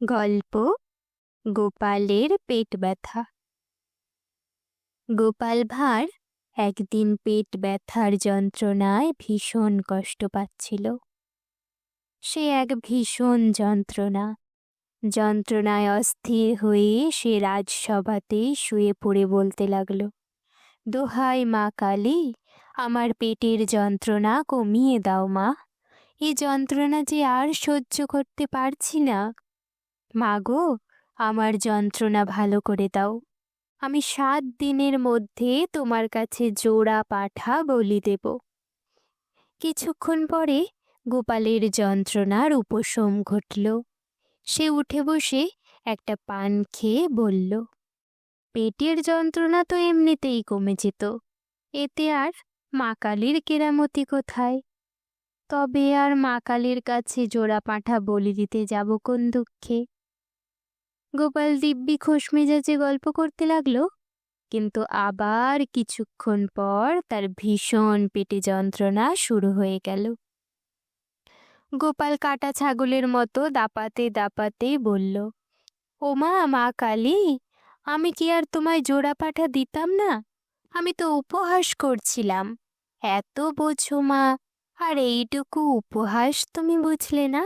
গল্প, গোপালের পেট ব্যথা। গোপাল ভাঁড় একদিন পেট ব্যথার যন্ত্রণায় ভীষণ কষ্ট পাচ্ছিল। সে এক ভীষণ যন্ত্রণা। যন্ত্রণায় অস্থির হয়ে সে রাজসভাতে শুয়ে পড়ে বলতে লাগল, দোহাই মা কালী, আমার পেটের যন্ত্রণা কমিয়ে দাও মা। এই যন্ত্রণা যে আর সহ্য করতে পারছি না মাগো আমার যন্ত্রণা ভালো করে দাও। আমি সাত দিনের মধ্যে তোমার কাছে জোড়া পাঠা বলি দেব। কিছুক্ষণ পরে গোপালের যন্ত্রণার উপশম ঘটল। সে উঠে বসে একটা পান খেয়ে বলল, পেটের যন্ত্রণা তো এমনিতেই কমে যেত। এতে আর মা কালীর কেরামতি কোথায়? তবে আর মা কালীর কাছে জোড়া পাঁঠা বলি দিতে যাব কোন দুঃখে? গোপাল দিব্যি খোশ মেজাজে গল্প করতে লাগল, কিন্তু আবার কিছুক্ষণ পর তার ভীষণ পেটে যন্ত্রণা শুরু হয়ে গেল। গোপাল কাটা ছাগলের মতো দাপাতে দাপাতে বলল, ওমা, মা কালী, আমি কি আর তোমায় জোড়া পাঠা দিতাম না? আমি তো উপহাস করছিলাম। এত বোঝো মা, আর এইটুকু উপহাস তুমি বুঝলে না?